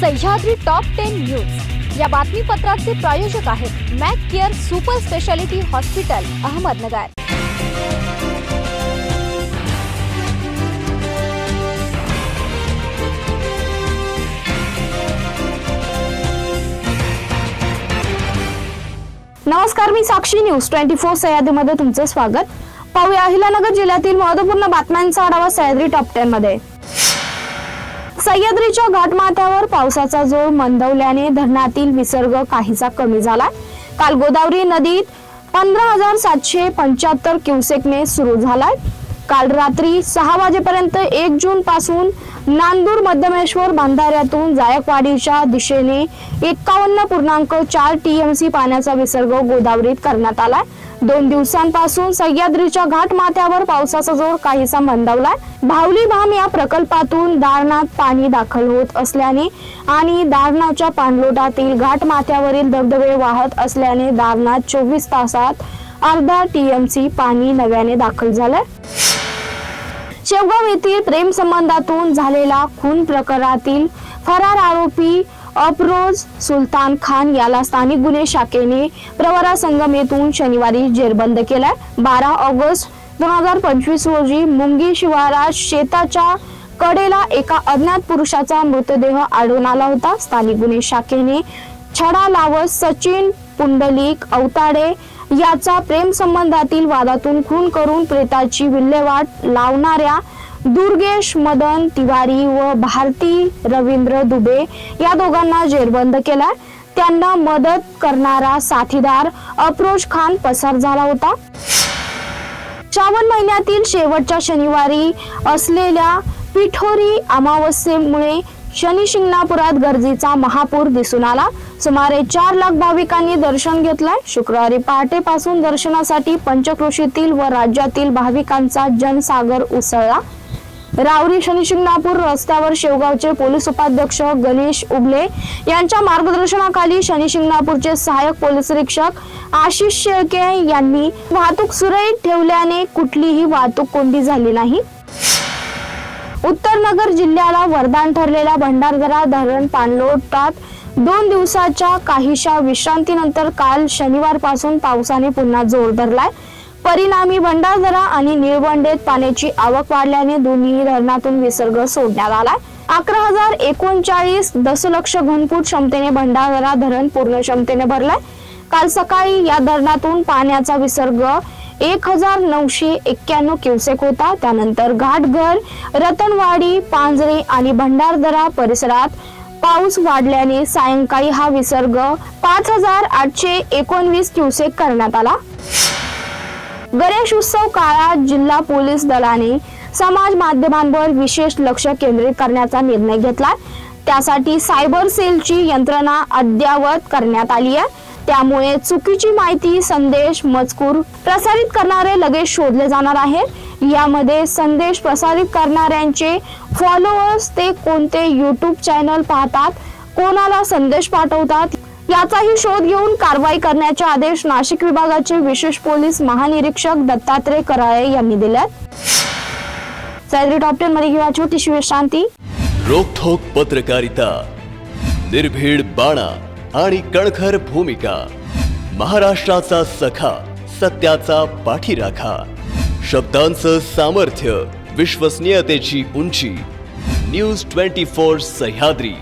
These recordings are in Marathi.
सह्याद्री टॉप टेन न्यूज या बातमीपत्राचे प्रायोजक आहेत Mac care super speciality hospital Ahmednagar. नमस्कार मी साक्षी न्यूज. ट्वेंटी फोर सह्याद्रीमध्ये तुमचं स्वागत. पाहूया अहिलानगर जिल्ह्यातील महत्त्वपूर्ण बातम्यांचा आढावा सह्याद्री टॉप टेन मध्ये. सह्याद्रीच्या घाटमाथ्यावर पावसाचा जोर मंदवल्याने धरणातील विसर्ग काहीसा कमी झाला काल गोदावरी नदीत पंधरा हजार सातशे पंच्याहत्तर क्युसेकने सुरू झालाय. काल रात्री सहा वाजेपर्यंत एक जून पासून नांदूर मध्यमेश्वर बांधाऱ्यातून जायकवाडीच्या दिशेने एकावन्न पूर्णांक चार टीएमसी पाण्याचा विसर्ग गोदावरीत करण्यात आलाय. दोन दिवसांपासून सह्याद्रीच्या घाट माथ्यावर पावसाचा जोर काहीसा मंदावलाय. भावली भाम या प्रकल्पातून दारणात पाणी दाखल होत असल्याने आणि दारणाच्या पाणलोटातील घाट माथ्यावरील धबधबे वाहत असल्याने दारणात चोवीस तासात अर्धा टीएमसी पाणी नव्याने दाखल झालंय. शेवगाव येथील प्रेम संबंधातून झालेला खून प्रकरणातील फरार आरोपी अफरोज सुलतान खान याला स्थानिक गुन्हे शाखेने प्रवरा संगम येथून शनिवारी जेरबंद केलाय. बारा ऑगस्ट दोन हजार पंचवीस रोजी मुंगी शिवारात शेताच्या कडेला एका अज्ञात पुरुषाचा मृतदेह आढळून आला होता. स्थानिक गुन्हे शाखेने छडा लावत सचिन पुंडलिक अवताडे याचा प्रेम संबंधातील वादातून खून करून प्रेताची विल्हेवाट लावणाऱ्या दुर्गेश मदन तिवारी व भारती रवींद्र दुबे या दोघांना जेरबंद केला त्यांना मदत करणारा साथीदार अफरोज खान पसार झाला होता. श्रावण महिन्यातील शेवटच्या शनिवारी असलेल्या पिठोरी अमावस्येमुळे शनी शिंगणापुरात गर्दीचा महापूर दिसून आला. सुमारे चार लाख भाविकांनी दर्शन घेतलंय. शुक्रवारी पहाटेपासून दर्शनासाठी पंचक्रोशीतील व राज्यातील भाविकांचा जनसागर उसळला. रावरी शनिशिंगणापूर रस्त्यावर शेवगावचे पोलीस उपाध्यक्ष गणेश उगले यांच्या मार्गदर्शनाखाली शनिशिंगणापूरचे सहाय्यक पोलीस निरीक्षक आशिष शेळके यांनी वाहतूक सुरळीत ठेवल्याने कुठलीही वाहतूक कोंडी झाली नाही. उत्तर नगर जिल्ह्याला वरदान ठरलेल्या भंडारदरा धरण पाणलोटात दोन दिवसाच्या काहीशा विश्रांतीनंतर काल शनिवारपासून पावसाने पुन्हा जोर धरलाय. परिणामी भंडारदरा आणि निळवंडेत पाण्याची आवक वाढल्याने दोन्ही धरणातून विसर्ग सोडण्यात आलाय. अकरा हजार एकोणचाळीस दशलक्ष घनफूट क्षमतेने भंडारदरा धरण पूर्ण क्षमतेने भरलाय. काल सकाळी या धरणातून पाण्याचा विसर्ग एक हजार नऊशे एक्क्याण्णव क्युसेक होता. त्यानंतर घाटघर रतनवाडी पांजरे आणि भंडारदरा परिसरात पाऊस वाढल्याने सायंकाळी हा विसर्ग पाच हजार आठशे एकोणवीस क्युसेक करण्यात आला. गणेश उत्सव काळात जिल्हा पोलीस दलाने समाज माध्यमांवर विशेष लक्ष केंद्रित करण्याचा निर्णय घेतला. त्यासाठी सायबर सेलची यंत्रणा अद्ययावत करण्यात आली आहे. त्यामुळे चुकीची माहिती संदेश मजकूर प्रसारित करणारे लगेच शोधले जाणार आहेत यामध्ये संदेश प्रसारित करणाऱ्यांचे फॉलोअर्स ते कोणते युट्यूब चॅनल पाहतात कोणाला संदेश पाठवतात याचाही शोध घेऊन कारवाई करण्याचे आदेश नाशिक विभागाचे विशेष पोलीस महानिरीक्षक दत्तात्रय कराळे यांनी दिल्यात सैद्री टॉप टेन मध्ये घेऊया छोटीशी विश्रांती रोखोक पत्रकारिता निर्भीड बाणा. आणि कणखर भूमिका. महाराष्ट्राचा सखा सत्याचा पाठीराखा. शब्दांचं सामर्थ्य विश्वसनीयतेची उंची. News twenty four Sahyadri.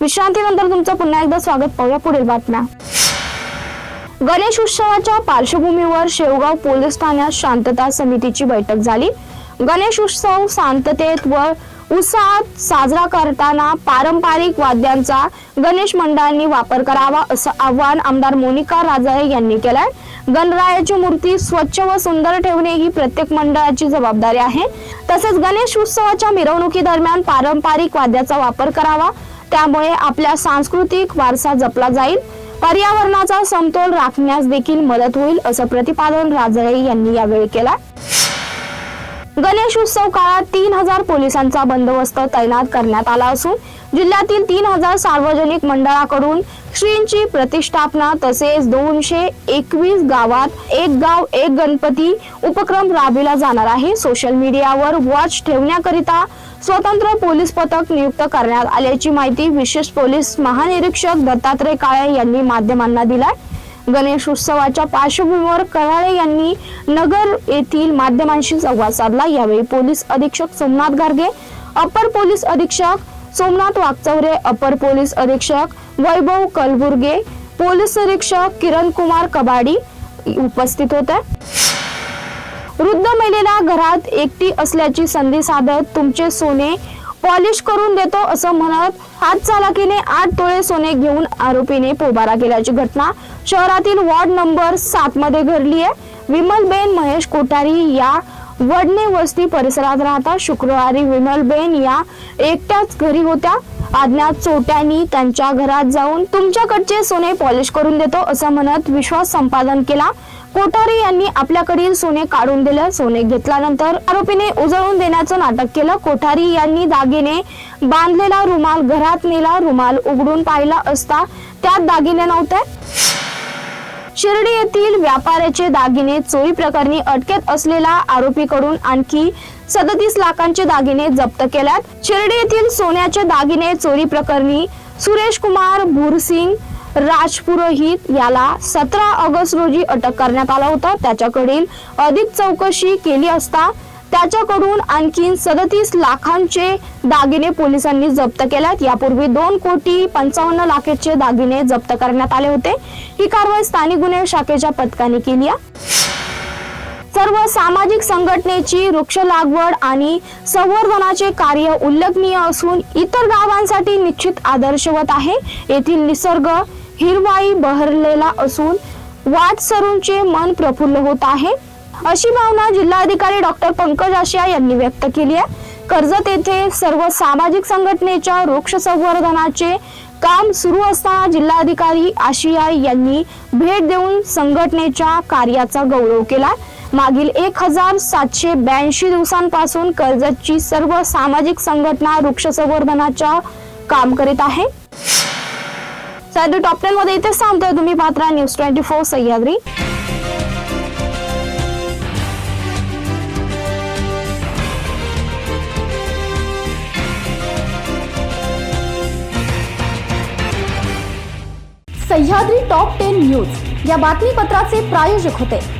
विश्रांतीनंतर तुमचं पुन्हा एकदा स्वागत पाहूया पुढील बातम्या. गणेश उत्सवाच्या पार्श्वभूमीवर शेवगाव पोलीस ठाण्यात शांतता समितीची बैठक झाली. गणेश उत्सव शांततेत व उत्साहात साजरा करताना पारंपरिक वाद्यांचा गणेश मंडळांनी वापर करावा असं आवाहन आमदार मोनिका राजाळे यांनी केलंय. गणरायाची मूर्ती स्वच्छ व सुंदर ठेवणे ही प्रत्येक मंडळाची जबाबदारी आहे. तसेच गणेश उत्सवाच्या मिरवणुकी दरम्यान पारंपरिक वाद्याचा वापर करावा. त्यामुळे आपल्या सांस्कृतिक वारसा जपला जाईल. पर्यावरणाचा समतोल राखण्यास देखील मदत होईल असं प्रतिपादन राजळे यांनी यावेळी केलं गणेश उत्सव काळात तीन हजार पोलिसांचा बंदोबस्त तैनात करण्यात आला असून जिल्ह्यातील तीन हजार सार्वजनिक मंडळाकडून श्रींची प्रतिष्ठापना तसेच दोनशे एकवीस गावात एक गाव एक गणपती उपक्रम राबविला जाणार आहे. सोशल मीडियावर वॉच ठेवण्याकरिता स्वतंत्र पोलीस पथक नियुक्त करण्यात आल्याची माहिती विशेष पोलीस महानिरीक्षक दत्तात्रय काळे यांनी माध्यमांना दिलाय. गणेश उत्सवाच्या पार्श्वभूमीवर कराळे यांनी नगर येथील माध्यमांशी संवाद साधला. यावेळी पोलीस अधीक्षक सोमनाथ गार्गे अपर पोलीस अधीक्षक सोमनाथ वागचौरे अपर पोलीस अधीक्षक वैभव कलबुर्गे पोलीस अधीक्षक किरण कुमार कबाडी उपस्थित होते. वृद्ध महिलेला घरात एकटी असल्याची संधी साधत तुमचे सोने पॉलिश करून देतो असं म्हणत हात चालाकीने आठ तोळे सोने घेऊन आरोपीने पोबारा केल्याची घटना शहरातील वॉर्ड नंबर सात मध्ये घडली आहे. विमलबेन महेश कोठारी या वडणे वस्ती परिसरात राहतात शुक्रवारी विमलबेन या एकट्याच घरी होत्या. अज्ञात चोट्यांनी त्यांच्या घरात जाऊन तुमच्याकडचे सोने पॉलिश करून देतो असं म्हणत विश्वास संपादन केला. कोठारी यांनी आपल्याकडील सोने काढून दिलं. सोने घेतल्यानंतर आरोपीने उजळून देण्याचं नाटक केलं. कोठारी यांनी दागिने बांधलेला रुमाल घरात नेला. रुमाल उघडून पाहिला असता त्यात दागिने नव्हते. शिर्डी येथील व्यापाऱ्याचे दागिने चोरी प्रकरणी अटकेत असलेला आरोपीकडून आणखी सदतीस लाखांचे दागिने जप्त केल्यात. शिर्डी येथील सोन्याचे दागिने चोरी प्रकरणी सुरेश कुमार भुरसिंग राजपुरोहित याला सतरा ऑगस्ट रोजी अटक करण्यात आला होता. त्याच्याकडील अधिक चौकशी केली असता त्याच्याकडून आणखी सदतीस लाखांचे दागिने पोलिसांनी जप्त केल्यात. यापूर्वी दोन कोटी पंचावन्न लाखाचे दागिने जप्त करण्यात आले होते. ही कारवाई स्थानिक गुन्हे शाखेच्या पथकाने केली आहे. सर्व सामाजिक संघटनेची वृक्ष लागवड आणि संवर्धनाचे कार्य उल्लेखनीय असून इतर गावांसाठी निश्चित आदर्शवत आहे. येथील निसर्ग हिरवाई बहरलेला असून वाट सरूंचे मन प्रफुल्ल होत आहे. अशी भावना जिल्हाधिकारी डॉक्टर पंकज आशिया यांनी व्यक्त केली आहे. कर्जत येथे सर्व सामाजिक संघटनेच्या वृक्ष संवर्धनाचे काम सुरू असताना जिल्हाधिकारी आशिया यांनी भेट देऊन संघटनेच्या कार्याचा गौरव केला. मागील एक हजार सातशे ब्याऐंशी दिवसांपासून कर्जतची सर्व सामाजिक संघटना वृक्ष संवर्धनाच्या काम करीत आहे. सध्या टॉप टेन मध्ये इथेच सांगतोय तुम्ही. Patra news twenty four Sahyadri. Sahyadri top ten news. या बातमीपत्राचे प्रायोजक होते.